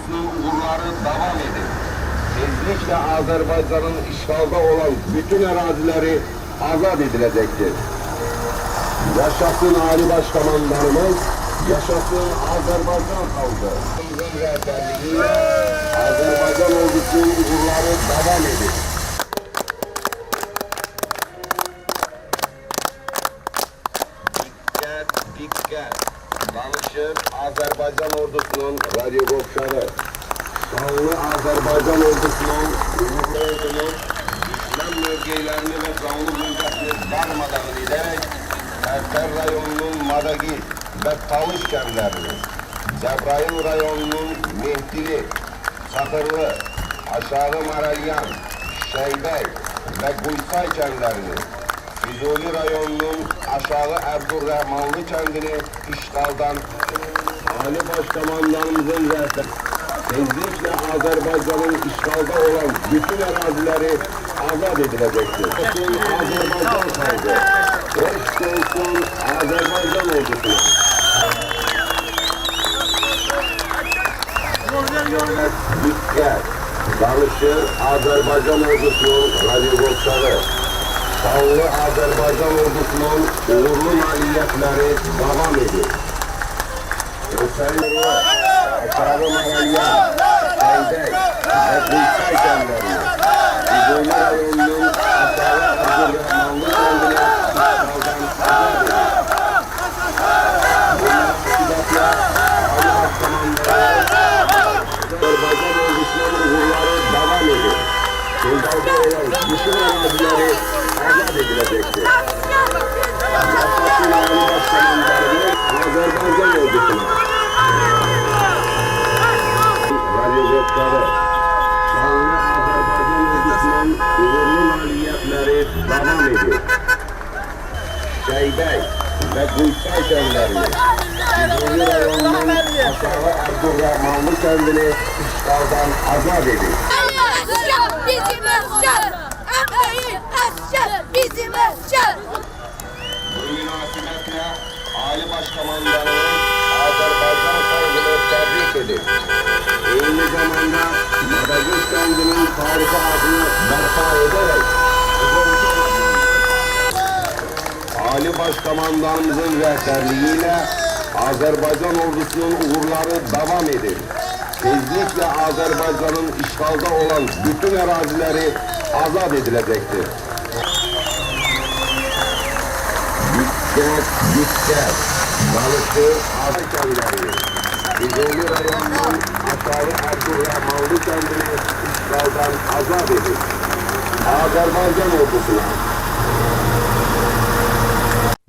ordusunun uğurları devam edin. Tezlikle Azerbaycan'ın işgalda olan bütün arazileri azat edilecektir. Yaşasın Ali Başkomandanımız, yaşasın Azerbaycan halkı. Rehberliğiyle Azerbaycan ordusunun uğurları devam edin. Dikkat, dikkat. Danışır Azerbaycan ordusunun radyo kopşarı. Şanlı Azerbaycan ordusunun uğurlu ordunun düşman mövgelerini ve canlı bölgesini darmadan ederek Erter rayonunun Madagi ve Talış kentlerini, Cebrail rayonunun Mehdili, Çakırlı, Aşağı Maralyan, Şeybey ve Guysay kentlerini, Füzuli rayonunun Aşağı Erdoğanlı kendini işgaldan Ali Başkomandanımızın rehber Tezlikle Azerbaycan'ın işgalda olan bütün arazileri azat edilecektir. Azerbaycan kaldı. Hoş olsun Azerbaycan ordusuna. Dikkat! Danışır Azerbaycan ordusunun radyogopçalı. Şanlı Azerbaycan ordusunun uğurlu maliyetleri devam ediyor. Gösterileri Aşağı Maralya, Seydek Şeybey ve Guysay kendilerini, Bizoni rayonunun aşağı Abdurrahmanlı kendini işgaldan azat ediyor. Asker bizim asker. Büyük asker bizim asker. Bu münasebetle Ali Başkomandanımız Azerbaycan halkını tebrik edip aynı zamanda Madagaskar'ın tarihi adını berpa ederek Başkomandanımızın rehberliğiyle Azerbaycan ordusunun uğurları devam edin. Tezlikle Azerbaycan'ın işgalda olan bütün arazileri azat edilecektir. Dikkat, dikkat. Balıkçı Azerbaycanları. Bizoli rayonunun aşağı Abdurrahmanlı kendini işgaldan azat edin. Azerbaycan ordusuna.